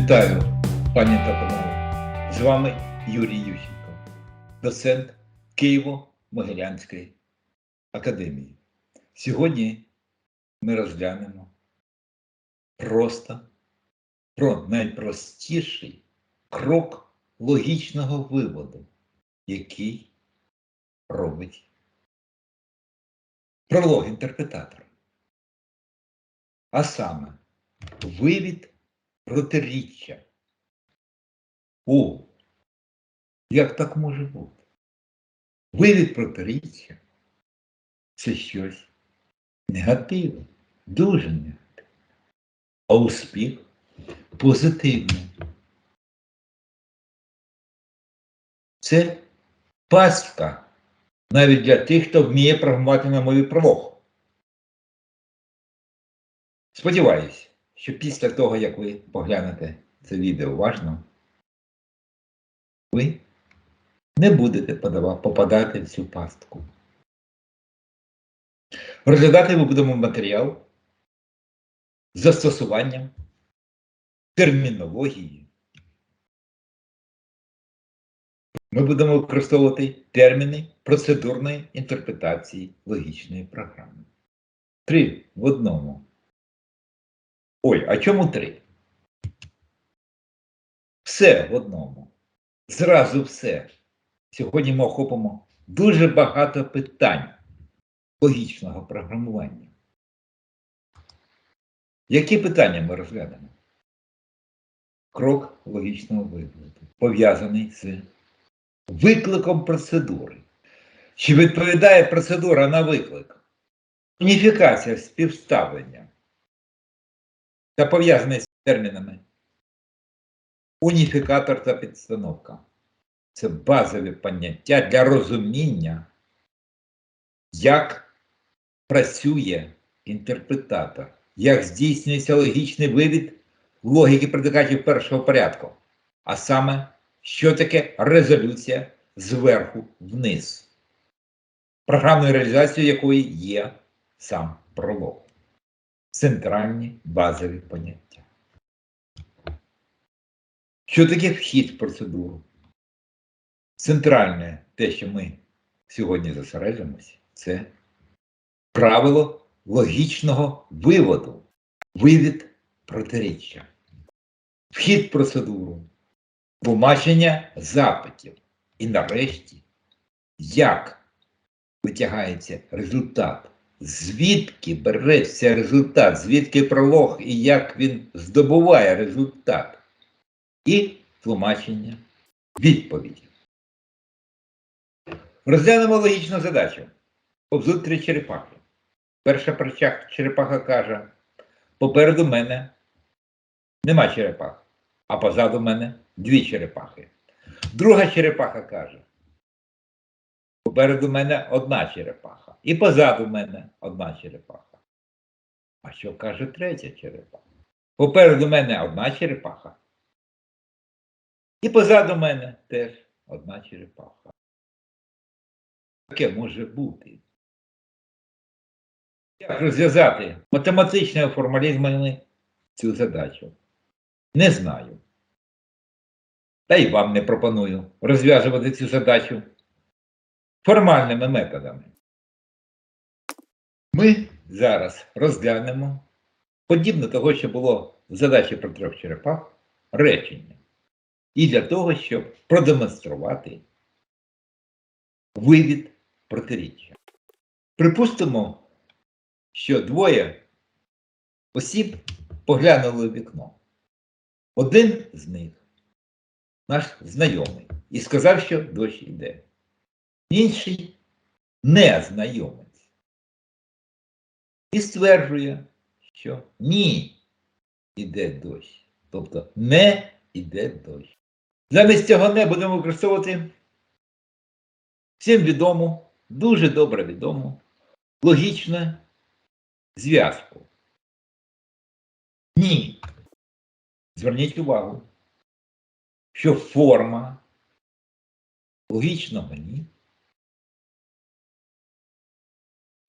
Вітаю, пані та панове. З вами Юрій Ющенко, доцент Києво-Могилянської академії. Сьогодні ми розглянемо просто про найпростіший крок логічного виводу, який робить пролог-інтерпретатор. А саме вивід протиріччя. О, як так може бути? Вивід протиріччя це щось негативне, дуже негативне, а успіх позитивний. Це пастка навіть для тих, хто вміє програмувати на мові пролог. Сподіваюсь, що після того, як ви поглянете це відео уважно, ви не будете попадати в цю пастку. Розглядати ми будемо матеріал з застосуванням термінології. Ми будемо використовувати терміни процедурної інтерпретації логічної програми. Три в одному. Ой, а чому три? Все в одному. Зразу все. Сьогодні ми охопимо дуже багато питань логічного програмування. Які питання ми розглянемо? Крок логічного вигляду, пов'язаний з викликом процедури. Чи відповідає процедура на виклик? Уніфікація співставлення та пов'язаний з термінами. Уніфікатор та підстановка. Це базові поняття для розуміння, як працює інтерпретатор, як здійснюється логічний вивід логіки предикатів першого порядку, а саме, що таке резолюція зверху вниз, програмною реалізацією якої є сам пролог центральні базові поняття. Що таке вхід в процедуру? Центральне те, що ми сьогодні зосереджуємося, це правило логічного виводу, вивід протиріччя, вхід в процедуру, тлумачення запитів і нарешті, як витягається результат звідки береться результат, звідки пролог і як він здобуває результат, і тлумачення відповіді. Розглянемо логічну задачу. Обзут три черепахи. Перша причах черепаха каже: попереду мене нема черепах, а позаду мене дві черепахи. Друга черепаха каже: Попереду мене одна черепаха. І позаду мене одна черепаха. А що каже третя черепаха? Попереду мене одна черепаха. І позаду мене теж одна черепаха. Таке може бути. Як розв'язати математичними формалізмами цю задачу? Не знаю. Та й вам не пропоную розв'язувати цю задачу формальними методами. Ми зараз розглянемо, подібно того, що було в задачі про трьох черепах, речення. І для того, щоб продемонструвати вивід протиріччя. Припустимо, що двоє осіб поглянули в вікно. Один з них наш знайомий і сказав, що дощ йде інший незнайомець. І стверджує, що ні іде дощ. Тобто не іде дощ. Замість цього не будемо використовувати всім відому, дуже добре відому, логічну зв'язку. Ні. Зверніть увагу, що форма логічного ні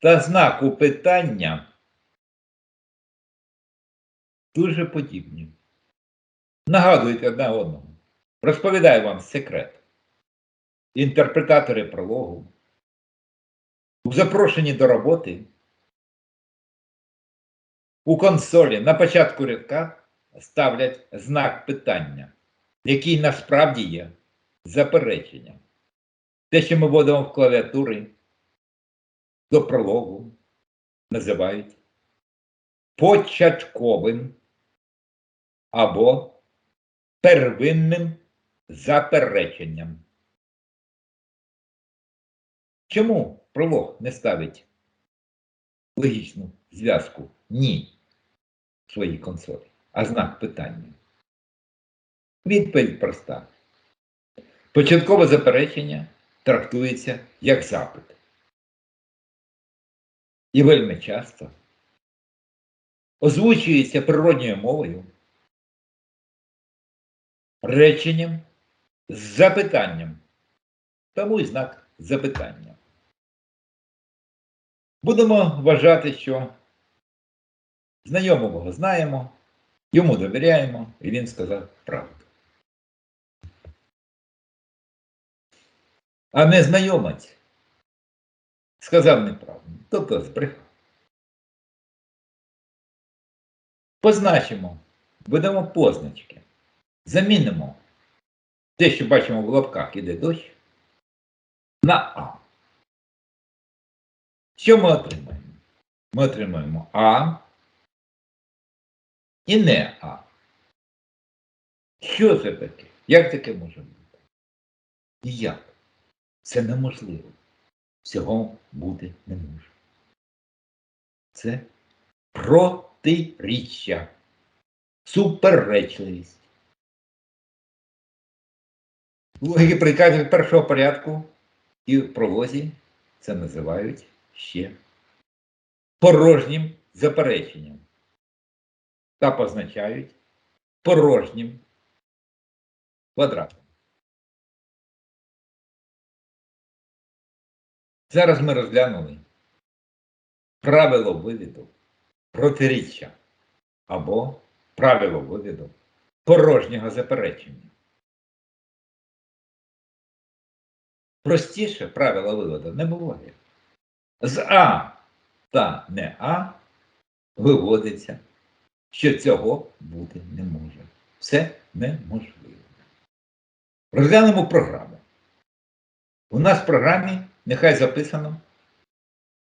та знаку питання дуже подібні. Нагадуйте одне одному. Розповідаю вам секрет. Інтерпретатори прологу у запрошенні до роботи у консолі на початку рядка ставлять знак питання, який насправді є запереченням. Те, що ми вводимо в клавіатури до прологу, називають початковим або первинним запереченням. Чому пролог не ставить логічну зв'язку ні в своїй консолі, а знак питання? Відповідь проста. Початкове заперечення трактується як запит. І вельми часто озвучується природньою мовою реченням з запитанням. Тому і знак запитання. Будемо вважати, що знайомого знаємо, йому довіряємо, і він сказав правду. А незнайомець сказав неправду, тобто збрехав. Позначимо, видамо позначки, замінимо те, що бачимо в лапках іде дощ, на А. Що ми отримаємо? Ми отримаємо А і не А. Що це таке? Як таке може бути? Ніяк. Це неможливо. Всього бути не може. Це протиріччя, суперечливість. Логіки приказів першого порядку і в пролозі це називають ще порожнім запереченням та позначають порожнім квадратом. Зараз ми розглянули правило вивіду протиріччя або правило вивіду порожнього заперечення. Простіше правила виводу не буває. З А та не А виводиться, що цього бути не може. Це неможливо. Розглянемо програму. У нас в програмі нехай записано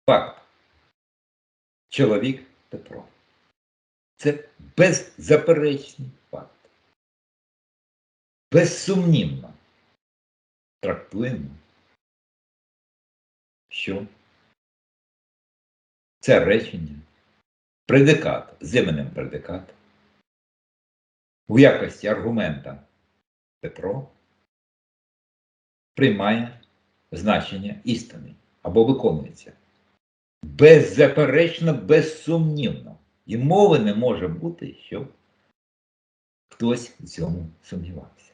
факт. Чоловік Петро. Це беззаперечний факт. Безсумнівно трактуємо, що це речення, предикат з іменем предикат у якості аргумента Петро приймає значення істини або виконується. Беззаперечно, безсумнівно. І мови не може бути, щоб хтось в цьому сумнівався.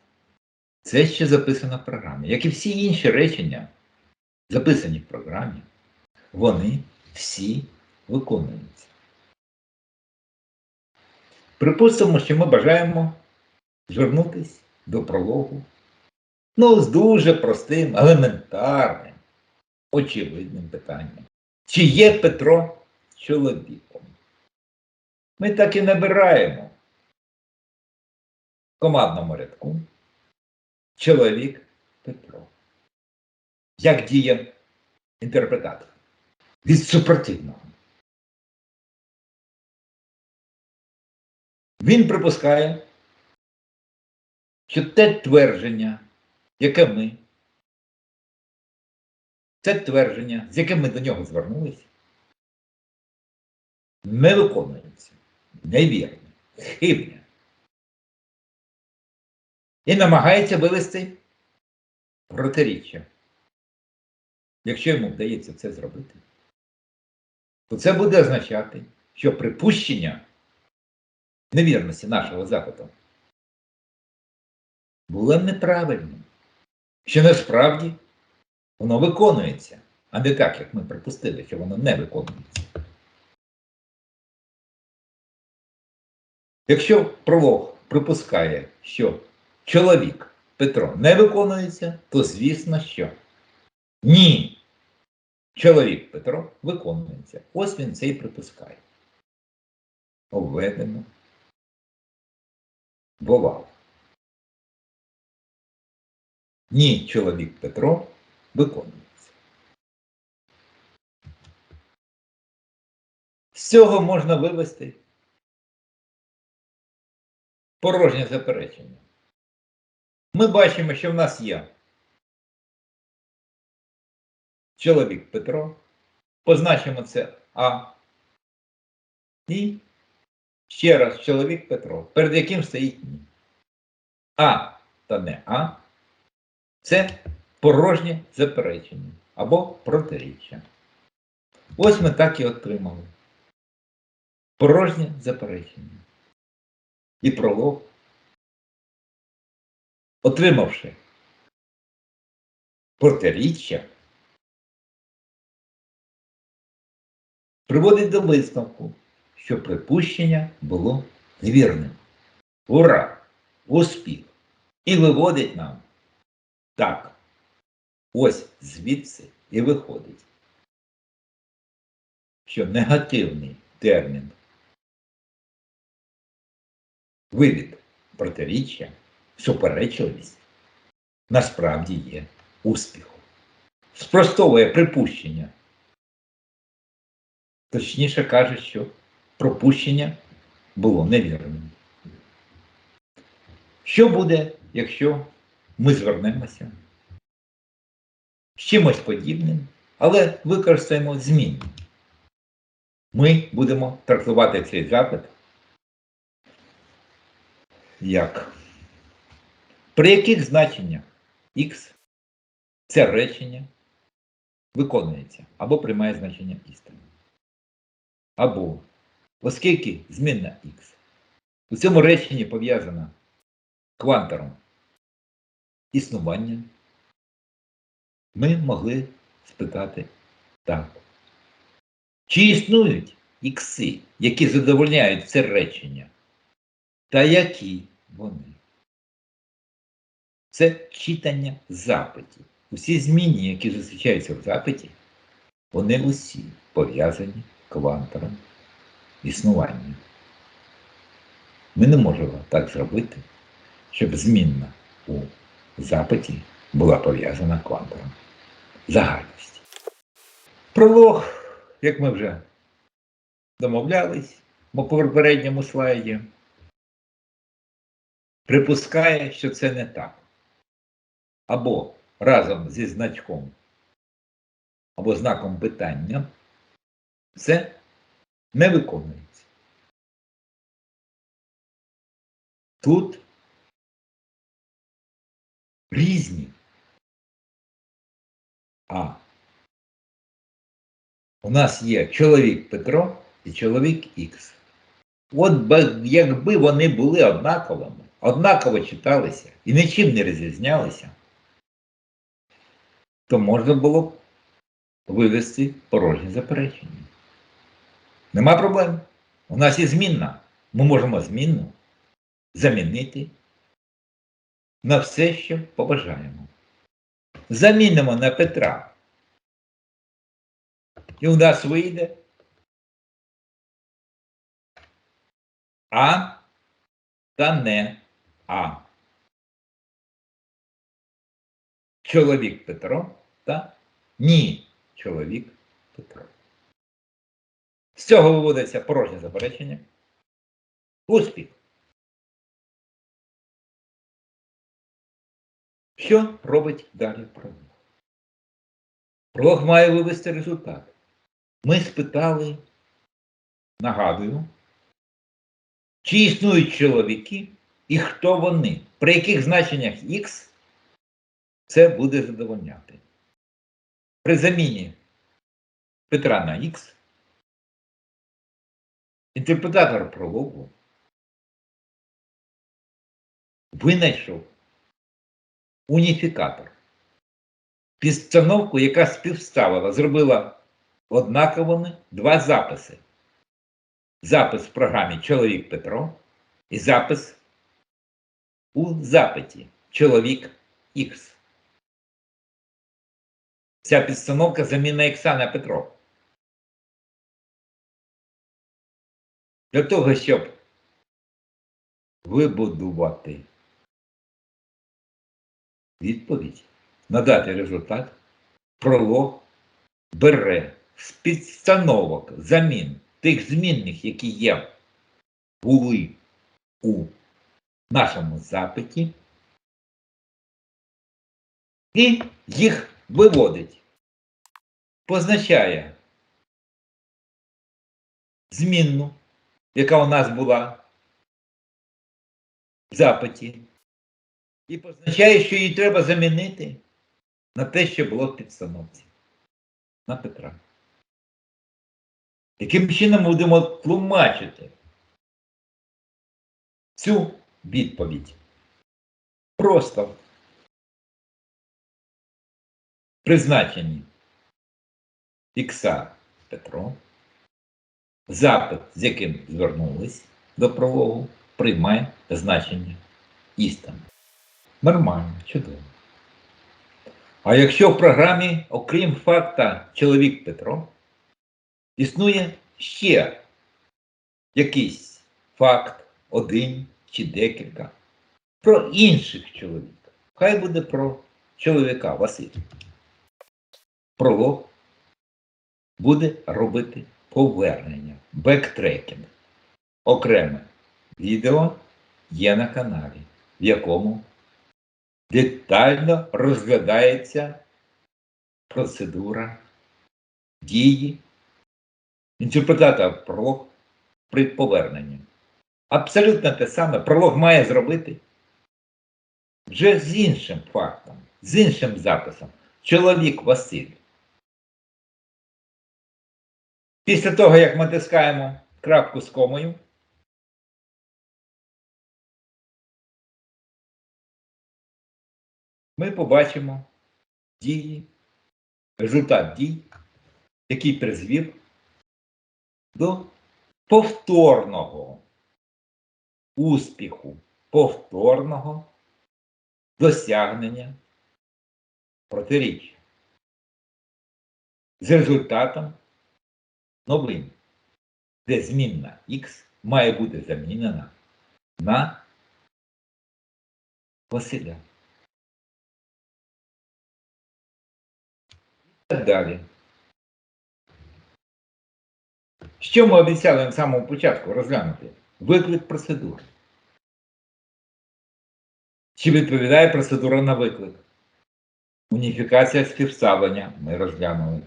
Це ще записано в програмі. Як і всі інші речення, записані в програмі, вони всі виконуються. Припустимо, що ми бажаємо звернутися до прологу Ну, з дуже простим, елементарним, очевидним питанням. Чи є Петро чоловіком? Ми так і набираємо в командному рядку чоловік Петро. Як діє інтерпретатор? Від супротивного. Він припускає, що те твердження, яке ми, це твердження, з яким ми до нього звернулися, не виконується, невірне, хибне. І намагається вивести протиріччя. Якщо йому вдається це зробити, то це буде означати, що припущення невірності нашого запиту було неправильним що насправді воно виконується, а не так, як ми припустили, що воно не виконується. Якщо пролог припускає, що чоловік Петро не виконується, то звісно, що ні. Чоловік Петро виконується. Ось він це і припускає. Обведено. Бував. Ні, чоловік Петро виконується. З цього можна вивести порожнє заперечення. Ми бачимо, що в нас є чоловік Петро, позначимо це А. І ще раз чоловік Петро, перед яким стоїть ні. А та не А. Це порожнє заперечення або протиріччя. Ось ми так і отримали. Порожнє заперечення. І пролог, отримавши протиріччя, приводить до висновку, що припущення було невірним. Ура! Успіх! І виводить нам так. Ось звідси і виходить, що негативний термін вивід протиріччя, суперечливість насправді є успіхом. Спростовує припущення. Точніше каже, що пропущення було невірним. Що буде, якщо ми звернемося з чимось подібним, але використаємо змінні? Ми будемо трактувати цей запит як при яких значеннях Х це речення виконується або приймає значення істини. Або, оскільки змінна Х у цьому реченні пов'язана квантором існування, ми могли спитати так. Чи існують ікси, які задовольняють це речення? Та які вони? Це читання запитів. Усі зміни, які зустрічаються в запиті, вони усі пов'язані квантором існування. Ми не можемо так зробити, щоб змінна у запиті була пов'язана квантором загальності. Пролог, як ми вже домовлялись по попередньому слайді, припускає, що це не так. Або разом зі значком, або знаком питання, це не виконується. Тут різні. А у нас є чоловік Петро і чоловік Х. От якби вони були однаковими, однаково читалися і нічим не розрізнялися, то можна було б вивести порожні заперечення. Нема проблем. У нас є змінна. Ми можемо змінну замінити на все, що побажаємо. Замінимо на Петра. І у нас вийде А та не А. Чоловік Петро та ні чоловік Петро. З цього виводиться порожнє заперечення. Успіх. Що робить далі пролог? Пролог має вивести результат. Ми спитали, нагадую, чи існують чоловіки і хто вони, при яких значеннях Х це буде задовольняти. При заміні Петра на Х інтерпретатор прологу винайшов уніфікатор. Підстановку, яка співставила, зробила однаковими два записи. Запис в програмі Чоловік Петро і запис у запиті чоловік Х. Ця підстановка заміна Ікса на Петро. Для того, щоб вибудувати відповідь, надати результат, пролог бере з підстановок замін тих змінних, які є були у нашому запиті, і їх виводить, позначає змінну, яка у нас була в запиті, і позначає, що її треба замінити на те, що було в підстановці, на Петра. Яким чином ми будемо тлумачити цю відповідь? Просто призначені Ікса Петро, запит, з яким звернулись до прологу, приймає значення істини. Нормально, чудово. А якщо в програмі, окрім факта чоловік Петро, існує ще якийсь факт, один чи декілька, про інших чоловіків. Хай буде про чоловіка Василя. Пролог буде робити повернення, бектрекінг. Окреме відео є на каналі, в якому детально розглядається процедура дії інтерпретатор пролог при поверненні. Абсолютно те саме пролог має зробити вже з іншим фактом, з іншим записом. Чоловік Василь. Після того, як ми тискаємо крапку з комою, ми побачимо дії, результат дій, який призвів до повторного успіху, повторного досягнення протиріччя з результатом новин, де змінна Х має бути замінена на Василя. Далі. Що ми обіцяли на самому початку розглянути? Виклик процедури. Чи відповідає процедура на виклик? Уніфікація співставлення ми розглянули.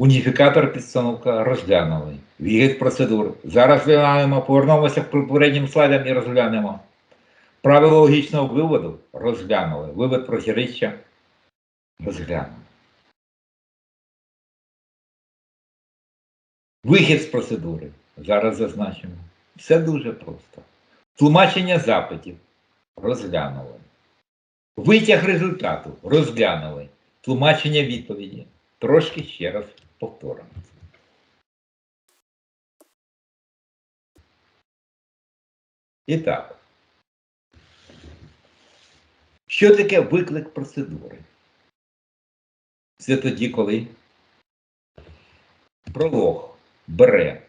Уніфікатор підстановка розглянули. Вігід процедур. Зараз розглядаємо, повернемося к попереднім слайдам і розглянемо. Правило логічного виводу розглянули. Вивод протиріччя розглянули. Вихід з процедури. Зараз зазначимо. Все дуже просто. Тлумачення запитів розглянули. Витяг результату розглянули. Тлумачення відповіді. Трошки ще раз повторимо. І так. Що таке виклик процедури? Це тоді, коли пролог бере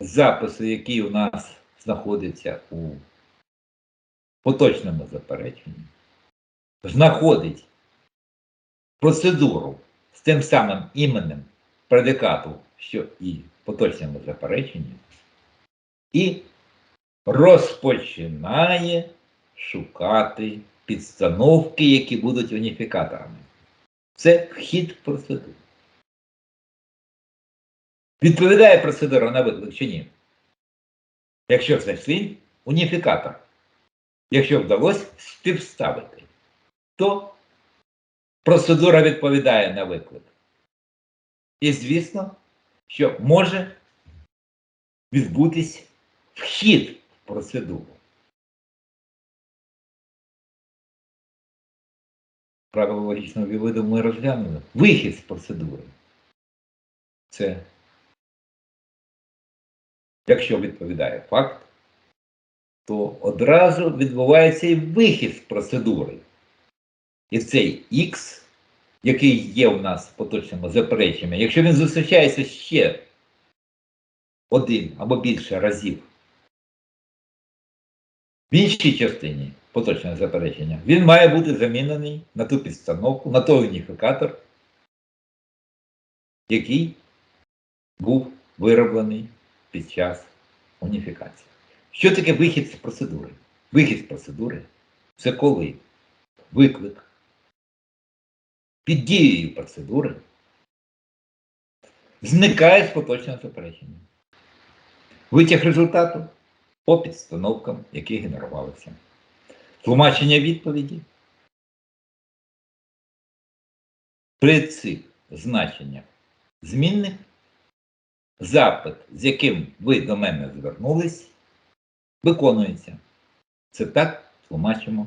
записи, які у нас знаходяться у поточному запереченні, знаходить процедуру з тим самим іменем предикату, що і поточному запереченні, і розпочинає шукати підстановки, які будуть уніфікаторами. Це вхід в процедуру. Відповідає процедура на виклик чи ні? Якщо знайшли уніфікатор. Якщо вдалося співставити, то процедура відповідає на виклик. І звісно, що може відбутись вхід в процедуру. Правило логічного виводу ми розглянули. Вихід з процедури. Це якщо відповідає факт, то одразу відбувається і вихід з процедури. І цей Х, який є у нас в поточному запереченні, якщо він зустрічається ще один або більше разів в іншій частині поточного заперечення, він має бути замінений на ту підстановку, на той уніфікатор, який був вироблений під час уніфікації. Що таке вихід з процедури? Вихід з процедури це коли виклик під дією процедури зникає з поточного заперечення. Витяг результату по підстановкам, які генерувалися. Тлумачення відповіді. При цих значеннях змінних запит, з яким ви до мене звернулись, виконується. Це так тлумачимо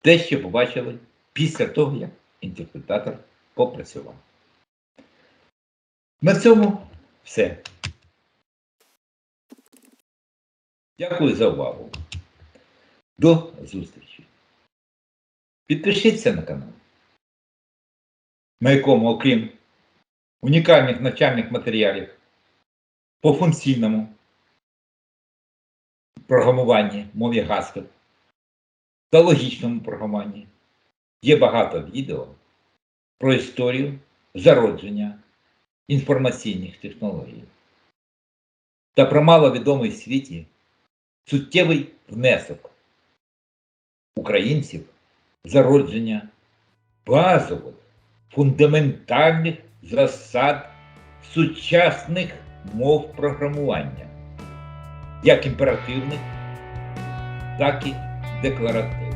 те, що побачили після того, як інтерпретатор попрацював. На цьому все. Дякую за увагу. До зустрічі. Підпишіться на канал, на якому, окрім унікальних навчальних матеріалів по функційному програмуванні мові Haskell. Та логічному програмуванні. Є багато відео про історію зародження інформаційних технологій та про маловідомий в світі суттєвий внесок українців зародження базових фундаментальних засад сучасних мов програмування, як імперативних, так і декларативних.